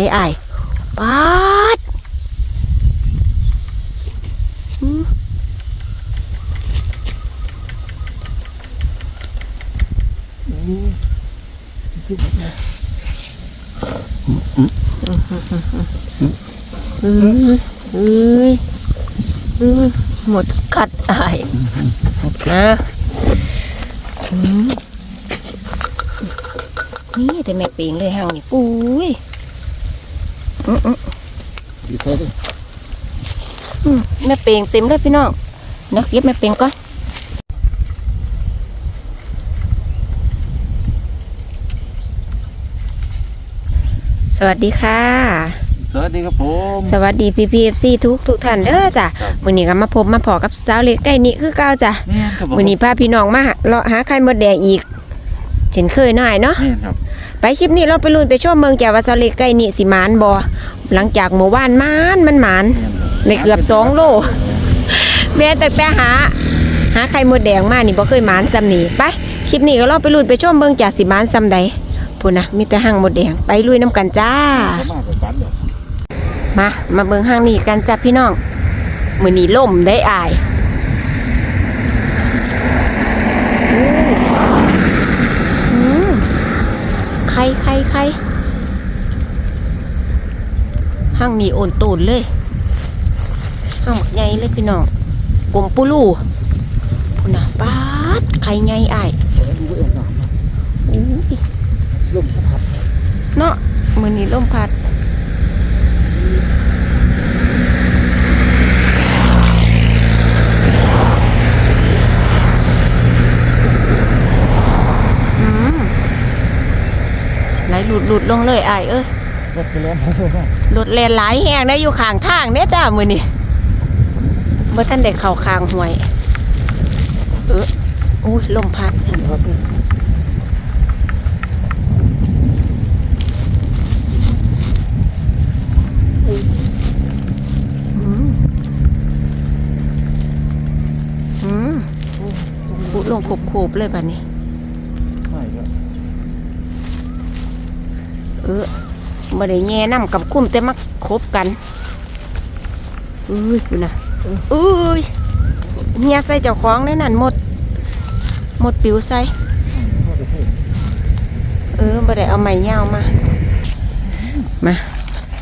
อ้ไอ้ายปาดเอ้ยเอ้ยหมดกัดอายนะนี่แต่แม่ปิงเลยห่างนี่ปุ้ย ดีเท่าไหร่อืมแม่เปงเต็มเลยพี่น้องนะเก็บแม่เปงก่อนสวัสดีค่ะ สวัสดีครับผม สวัสดีพีพีเอฟซีทุกทุกท่านเด้อจ้ะครับมื้อนี้ก็มาพบมาพอกับสาวเล็กใกล้นี้คือเก่าจ้ะนี่ครับผมมื้อนี้พาพี่น้องมาเลาะหาไข่มดแดงอีกเช่นเคยหน่อยเนาะนี่ครับ ไปคลิปนี้เราไปลุ้นไปชมเมืองแก้วว่าสาวเล็กใกล้นี้สิหมานบ่หลังจากเมื่อวานมานมันหมานในเกือบสองโลแม่แต่แต่หา หาไข่มดแดงมานี่บ่เคยหมานซ้ำนี่ไปคลิปนี้ก็เราไปลุ้นไปชมเบิ่งจากสิหมานซ้ำใดพูนนะมีแต่ห้างมดแดงไปลุยน้ำกันจ้าเขามากับกันเหรอมามาเบิ่งห้างนี้กันจ้าพี่น้องมื้อนี้ล่มได้อายอู้อืมไข่ไข่ไข่ ห้างนี้โอนโตนเลยห้างบักใหญ่เลยพี่น้องกลมปูลูพุ่นน่ะปาดไข่ใหญ่อ้ายดูเองนะอู้ยลมพัดเนาะมือนี้ลมพัดอืมไหลหลุดหลุดลงเลยไอ้เอ้ย ถไปแล้วมาเลยว่าหลุดแลนหลายแหงได้อยู่ข้างทางเนี่ยจ้ามือนี้บ่อทันได้เข้าข้างห้วย เอออุ้ยลมพัดครับอืมอืมปุลงขบๆเลยบัดนี้ไม่ครับเออ บ่ได้แง่น้ำกับคุ้มแต่มาคบกันอุ้ยดูนะอุ้ยเฮียใส่เจ้าของในนั่นหมด หมดปิวใส่พ่อจะพูดเออบ่ได้เอาไม้ยาวมา มา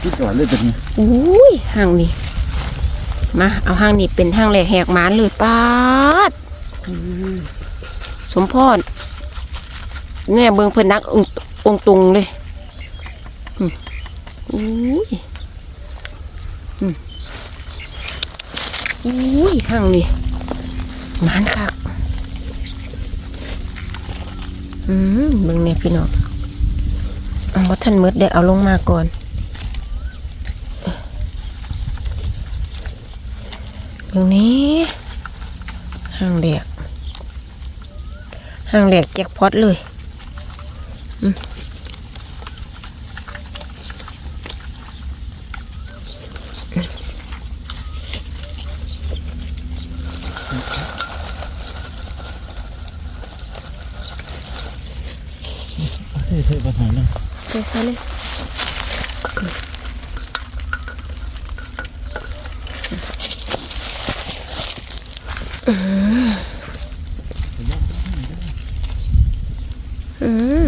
ที่จอดเลยเป็นไงอุ้ยห้างนี้มาเอาห้างนี้เป็นห้างแหลกแหกหมานเลยป้าดสมพรเนี่ยเบิงเพิ่นนักองค์องค์ตุงเลย อืมอุ้ยอืมอุ้ยห้างนี้หมานคักอืมเบิ่งเนี่ยพี่น้องเอาว่าท่านมืดได้เอาลงมาก่อนตรงนี้ห้างแหลกห้างแหลกแจ็คพอตเลย อืม เท่เท่ปัญ หาเลยเดี๋ยวใส่เลยอืม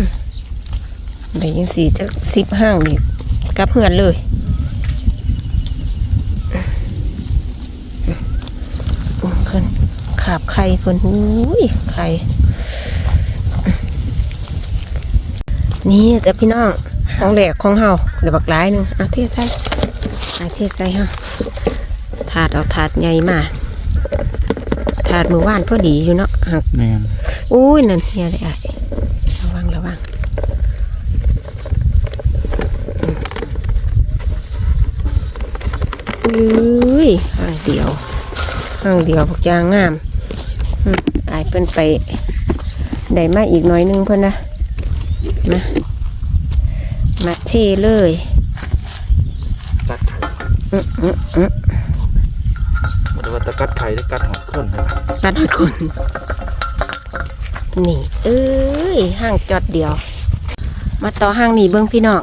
ได้ยังสี่จะสิบห้างดิกลับเหือนเลยอืมขึ้นขาบไข่เพิ่นหูยไข่ นี่แต่พี่น้องห้องแดกของเฮาเดี๋ยวบักหลายหนึงเอาเทใส่เอาเทใส่เฮาถาดเอาถาดใหญ่มาถาดมือว่านพอดีอยู่เนาะหักแมนอุ้ยนั่นเฮียเลยอะระวังระวังอืมอุ้ยห่างเดียวห่างเดียวพวกยางงามอืมอายเพิ่นไปได้มาอีกหน่อยหนึงเพิ่นนะ มามาเทเลยกัดไข่อืมอืมอืมมันว่าตะกัดไข่หรือกัดหอมข้นครับกันคนนี่ เอ้ยห้างจอดเดียว มาต่อห้างนี่เบิ้งพี่น้อง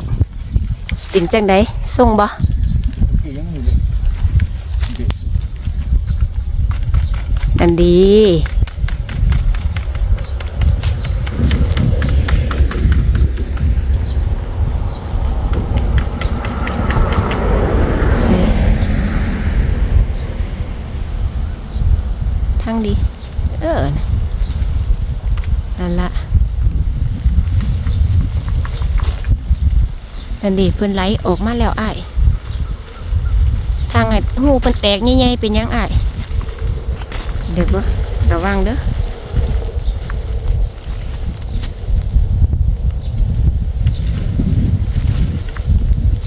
เเป็นจังไดส่งบ่อีหยังนี่อันดีใส่ทาง ดี เออ นั่นละนั่นดีเพื่อนไหลออกมาแล้วไอ้ทางไอ้หูเพิ่นแตกใหญ่ๆเป็นยังไอ้เด็กวะระวังเด้อ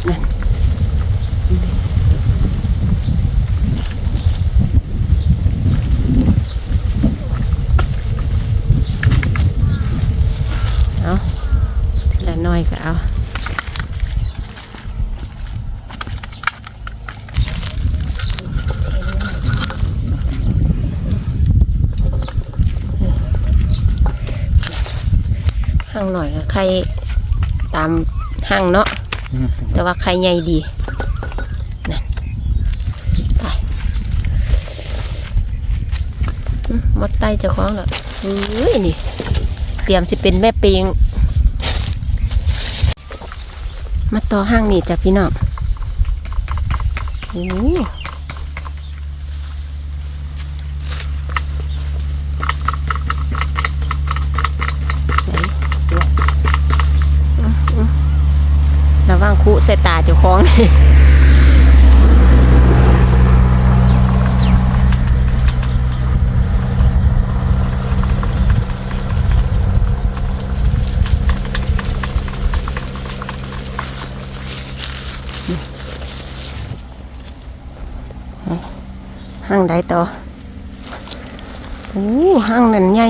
นั่นเอาทีละน้อยก็เอา ห้างหน่อยก็ไข่ตามห้างเนาะ อืม แต่ ว่าไข่ใหญ่ดีนั่นไปมดไตจะคล้องแล้วเฮ้ยนี่ เตรียมสิเป็นแม่ปิงมาต่อห้างนี่จ้ะพี่น้องโอ้ใส่อื้ออื้อระวังคุใส่ตาเจ้าของนี่ห้างใดต่อโอ้ห้างนั่นใหญ่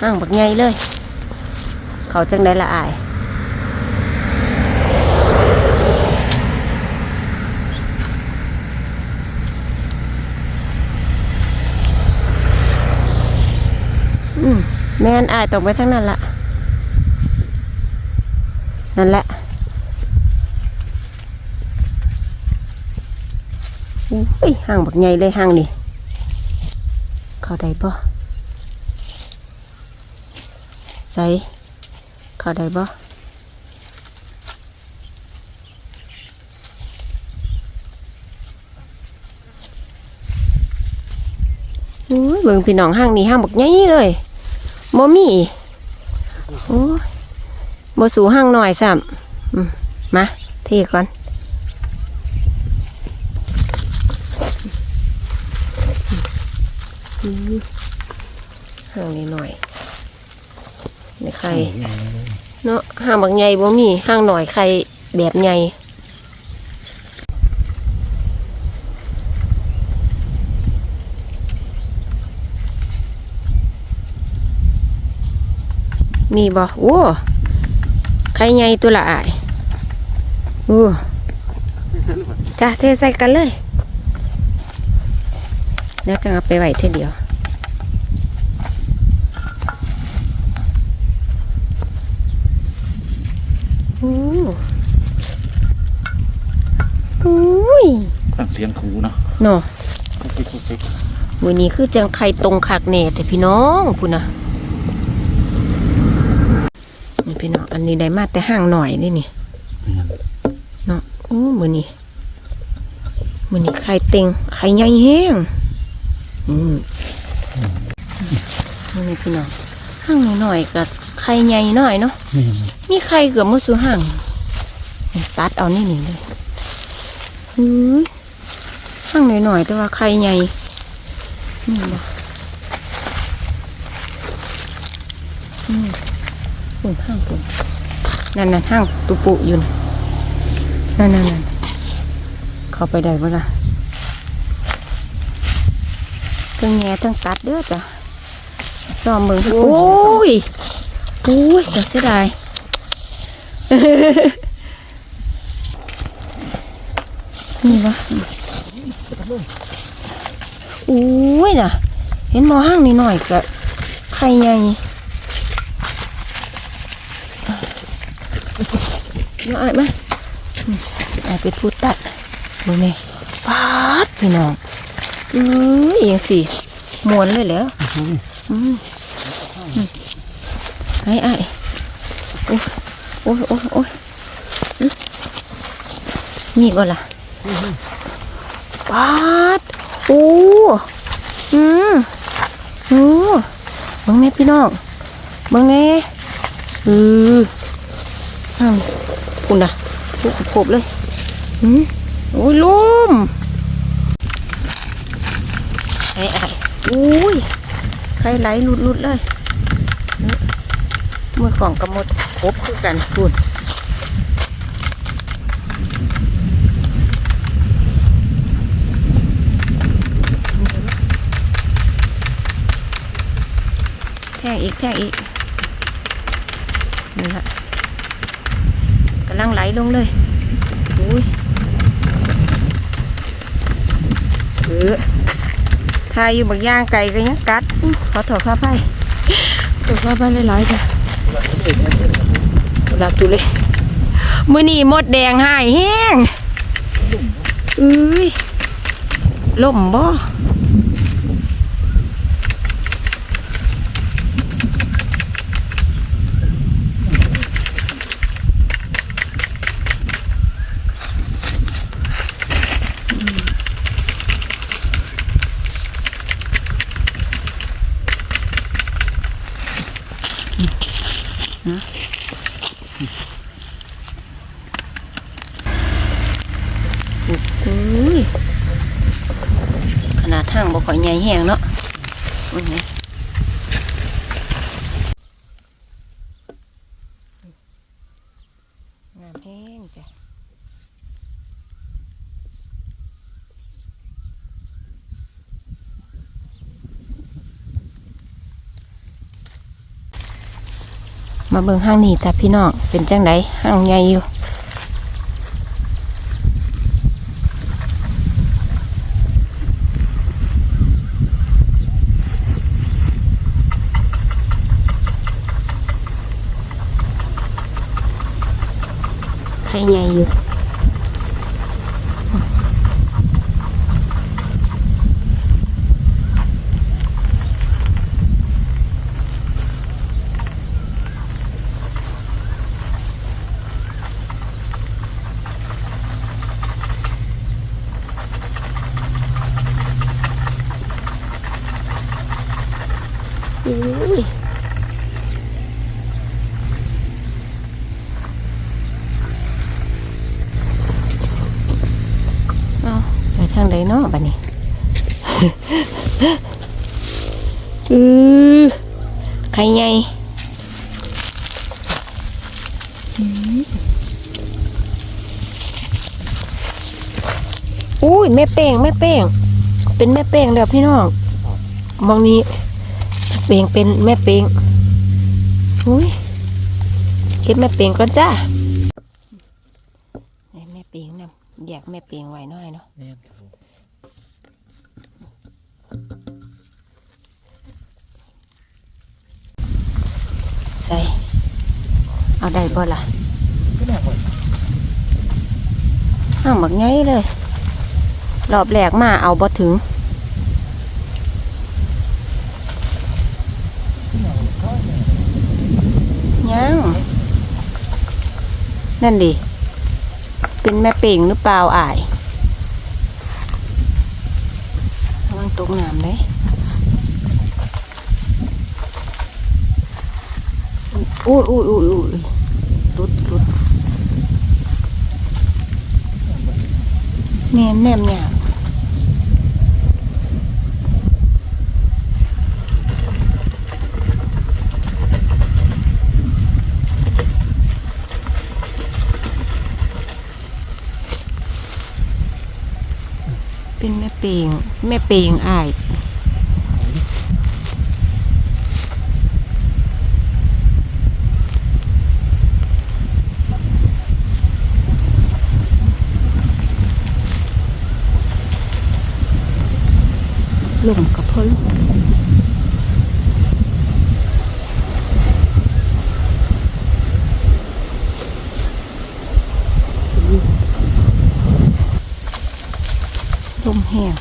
ห้างบักใหญ่เลย เขาจังได้ละอายอืมแม่นอายตกไปทั้งนั้นละนั่นแหละอุ้ยห่างบักใหญ่เลยห่างนี่ เข้าได้บ่ใส่ เขาได้บ่อุ้ยเบิ่งพี่น้องห่างนี่ห่างบักใหญ่เลยบ่มีโอ้บ่สู่ห่างหน่อยซ้ำมมาเทก่อนห่างนิดหน่อย ในไข่เนาะห่างบางใหญ่บ่มีห่างหน่อยไข่แบบใหญ่มีบ่โอ้ไข่ใหญ่ตัวละอายโอ้จ้าเทใส่กันเลย แล้วจะเอาไปไว้เท่าเดียว โอ้โอ้ย ฟัง เสียงครูเนาะเนาะคุกกิ๊กคุกกิ๊กมือนี้คือจังไข่ตรงคักแน่แต่พี่น้องพุ่นนะนี่พี่น้องอันนี้ได้มาแต่ห่างหน่อยนี่นี่เนี่ยเนาะโอ้มือนี้มือนี้ไข่เต็งไข่ใหญ่แห้งอืมมือนี้พี่น้องห่างหน่อยๆกับไข่ใหญ่หน่อยเนาะเนี่ยมีใครเกือบมือสูห่างตัดเอานี่นี่เลยอือ ห่างหน่อยๆแต่ว่าใครใหญ่นี่บ่อืมปุ่นห้างปุ่นนั่นนั่นห้างตุปุอยู่นะนั่นนั่นนั่นเข้าไปได้บ่ล่ะทั้งแง่ทั้งตัดเด้อจ้ะซ้อมเบิ่งโอ้ยโอ้ยจะเสียดายนี่วะโอ้ยนะเห็นมอห้างนิดหน่อยกับใหญ่มาไอ้มาอืมไอ้เป็นผู้ตัดดูนี่ปาดพี่น้องอืออย่างสิมวนเลยแล้วอืมไอ้ไอ้โอ้ยโอ้ยโอ้ยโอ้ยอื้อมีบ่ล่ะ ปาดโอ้อืมโอ้เบิ่งแม่พี่น้องเบิ่งแน่อืออ้าวคุณน่ะลูกขบๆเลยอืมโอ้ยลมไอ้ไอ้อุ้ยใครไหลหลุดๆเลยมือกล่องกระมดครบคือกันคุณ งอีกแท่งอีกนี่ละกำลังไหลลงเลยอุ้ยเออทายอยู่บางย่างไก่ก็ยังกัดอขอถอดผ้าไผ่ถอดผ้าไผ่หลายๆจ้ะหลับดูเลยมือนี่มดแดงหายแห้งอุ้ยล่มบ่ อุ้ย ขนางบ่ค่อยใหญ่แห้งเนาะอุ้ยนี่งามแห้งจ้ะมาเบิ่งห้างนี้จ้ะพี่น้องเป็นจังไดห้างใหญ่อยู่ ใครใหญ่อยู่ อุ้ย เอาไปทางใดเนาะบัดนี้ อือใครใหญ่ อุ้ยแม่เป้งแม่เป้ง เป็นแม่เป้งแล้วพี่น้องมองนี้เป้งเป็นแม่เป้งอุ้ยเก็บแม่เป้งก่อนจ้าแม่เป้งนำแยากแม่เป้งไว้หน่อยเนาะใส่ เอาได้บ่ล่ะก็น่าหอยห้างบักไงเลย รอบแรกมาเอาบ่ถึงยังนั่นดิ เป็นแม่เป่งหรือเปล่าอายวังตกน้ำเลยอุ้ยอุ้ยอุ้ยอุ้ยหลุดหลุด แม่นแนมหยาบเป็นแม่เป่งแม่เป่งอาย ลมกับพ่อลม ลมแห้ง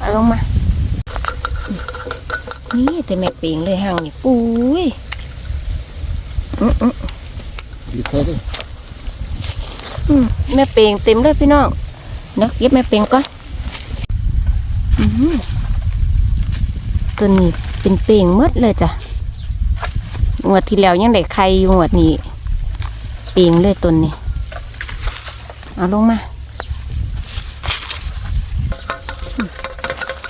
เอา ลงมา นี่แต่แม่เปียงเลยห่างนี่ปุ้ยอื้ออื้อดีใส่ดิอืมแม่เปียงเต็มเลยพี่น้องนักเก็บแม่เปียงก่อนอื้อหือตัวนี้เป็นเปียงหมดเลยจ้ะงวดที่แล้วยังได้ไข่อยู่งวดนี้เปียงเลยตัวนี้ เอาลงมาอืม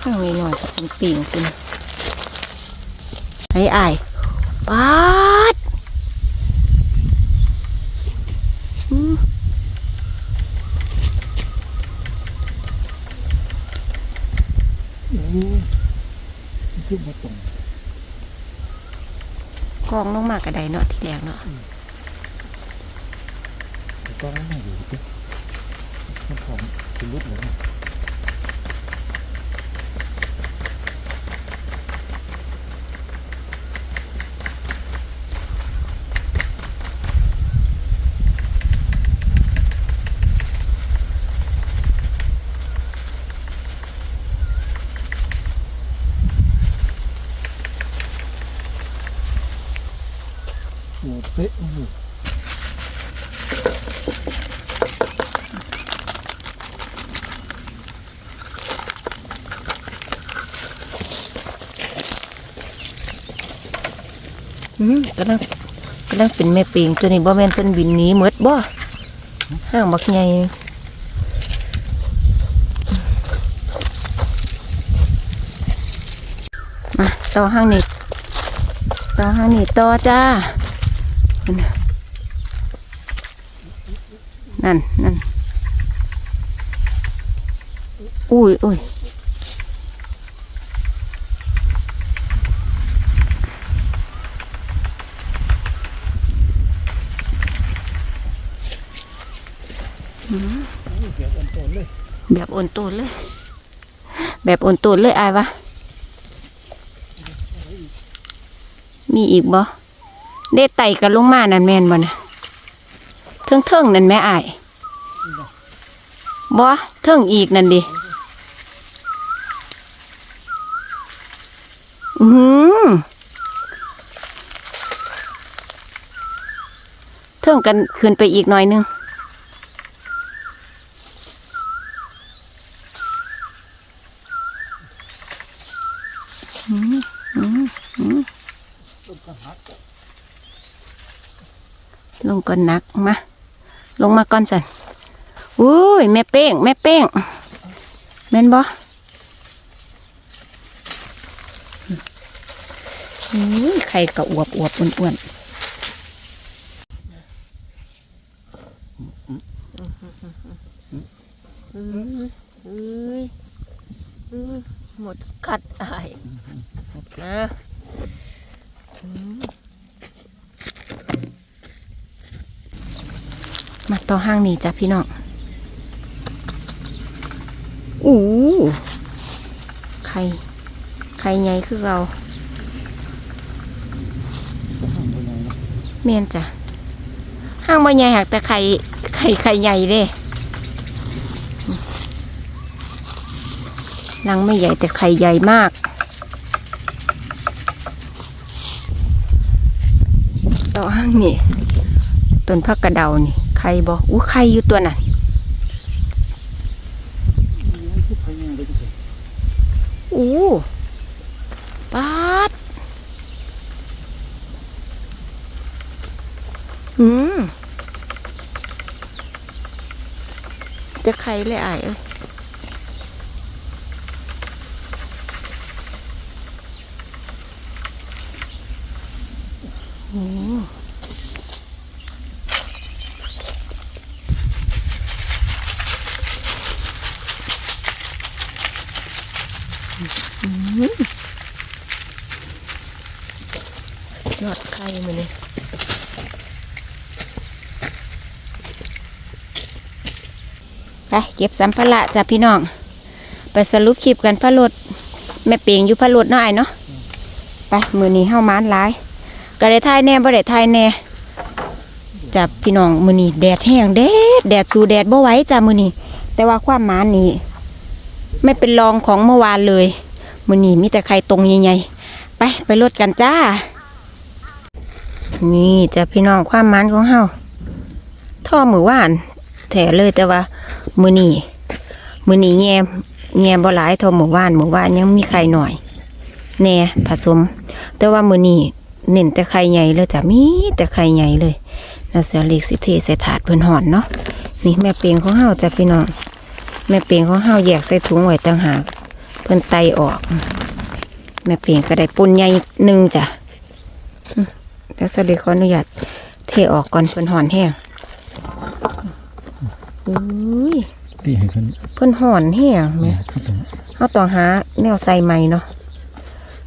ข้างนี้หน่อยก็ เป็นปียงคุณไอ้ไอ้ายปาดขึ้นมาตรงกองลงมากระไดเนาะที่แรกเนาะก็ไม่อยู่ดิมันของเป็นรูปเลยนะ โอ้เป๊ะโอ้โหอืมกำลังกำลังเป็นแม่เปียงตัวนี้บ่แม่นเพิ่นบินหนีหมดบ่ห้างบักใหญ่มาต่อห้างนี้ต่อห้างนี้ต่อจ้า นั่นนั่นอุ้ยอุ้ยแบบโอนตูนเลย แบบโอนตูนเลยอายวะ มีอีกบ่ เด็ไต่กันลงมานั่นแม่นบ่นะเทิงเทิงๆนั่นแม่อายบ่เทิงอีกนั่นดิอือหือเทิงกันขึ้นไปอีกหน่อยนึงอืมอืมอืม ลงก่อนนักมาลงมาก่อนสันอุ้ยแม่เป้ง แม่เป้งแม่นบ่อุ้ยไข่กระอวบอวบอ้วนอ้วนหมดคัดอายนะ มา ต่อห้างนี้จ้ะพี่น้องอู้ไข่ไข่ใหญ่คือเราเมียนจ้ะห้างบ่ใหญ่หักแต่ไข่ไข่ไข่ใหญ่เด้นังไม่ใหญ่แต่ไข่ใหญ่มาก ต่อห้างนี่ต้นพักกระเดานี่ ไข่บ่อู้ไข่อยู่ตัวน่ะทุกใครยังได้ก็ใช่อู้ปาดอืมจะไข่เลยไอายเอ้ยโอ้สุดยอดไข่มาเลย ไปเก็บสัมภาระจ้ะพี่น้อง ไปสรุปคลิปกันพระรถแม่เปียงอยู่พระรถเนาะไอ้เนาะไปมือนี้เฮามานหลายก็ได้ทายแน่บ่ได้ทายแน่จ้ะพี่น้องมือนี้แดดแห้งแดดแดดสู่แดดบ่ไหวจ้ะมือนี้แต่ว่าความหมานนี้ไม่เป็นรองของเมื่อวานเลยมือนี้มีแต่ไข่ตรงใหญ่ๆไปไปรถกันจ้า นี่จ้ะพี่น้องความหมานของเฮาท่อมือว่านแถเลยแต่ว่า มือนีมือนี้แง่แง่บ่หลายท่าหมู่ว่านหมู่ว่านยังมีไข่หน่อยแน่ผสม แต่ว่ามือนีเน้นแต่ไข่ใหญ่เลยจ้ะมีแต่ไข่ใหญ่เลยน่าเสียเล็กสิเทใส่ถาดเพิ่นหอนเนาะนี่แม่เปียงของเฮาจ้ะพี่น้องแม่เปียงของเฮาแยกใส่ถุงไว้ต่างหากเพิ่นไตออก แม่เปียงก็ได้ปุ่นใหญ่หนึ่งจ้ะแล้วเสลิขออนุญาตเทออกก่อนเพิ่นหอนแห้ง อุ้ยที่ให้เพิ่นเพิ่นหอนแห้งแหมเขาต้องเฮาต้องหาแนวใส่ใหม่เนาะ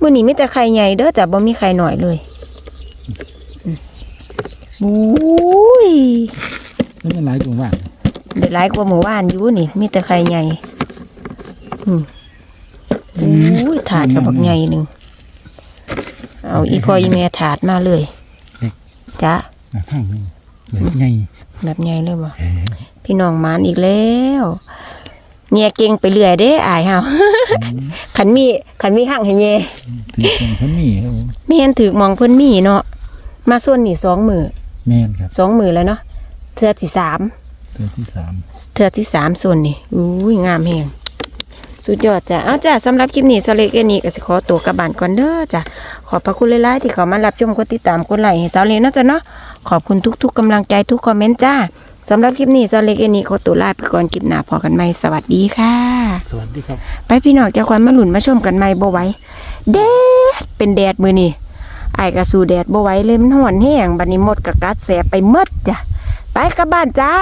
มื้อนี้มีแต่ไข่ใหญ่เด้อจ้ะบ่มีไข่หน่อยเลยอืมอุ้ยมันจะหลายตัวว่างได้หลายกว่าหมู่บ้านอยู่นี่มีแต่ไข่ใหญ่อืมอุ้ยถาดกับบักใหญ่หนึงเอาอีพ่ออีแม่ถาดมาเลยจ้ะนะข้างหนึงแบบใหญ่แบบใหญ่เลยบ่ พี่น้องหมานอีกแล้วเงียเก่งไปเรื่อยเด้อายเฮาขันมีขันมีหั่งให้เงียถือเป็นเพิ่นมีครับผมแม่นถือมองเพิ่นมีเนาะมาส่วนนี่สองมือแม่นครับสองมือแล้วเนาะเทือที่สามตัวที่สามเทือที่สามส่วนนี่อุ้ยงามแฮงสุดยอดจ้ะเอาจ้ะสำหรับคลิปนี้สเลกแค่นี้ก็สิขอตัวกลับบ้านก่อนเด้อจ้ะขอบพระคุณหลายๆที่เขามารับชมกดติดตามกดไลค์ให้สาวเลนเนาะจ้ะเนาะขอบคุณทุก ๆกำลังใจทุกคอมเมนต์จ้า สำหรับคลิปนี้สเลกแค่นี้ขอตัวลาไปก่อนคลิปหน้าพอกันใหม่สวัสดีค่ะ สวัสดีครับ ไปพี่น้องจะควันมาหลุนมาชมกันใหม่บ่ไหว้แดดเป็นแดดมือนี่ไอ้ายกระสูแดดบ่ไหว้เลยมันห่อนแห้งบัดนี้หมดกะกัดแสบไปหมดจ้ะไปกลับบ้านจ้า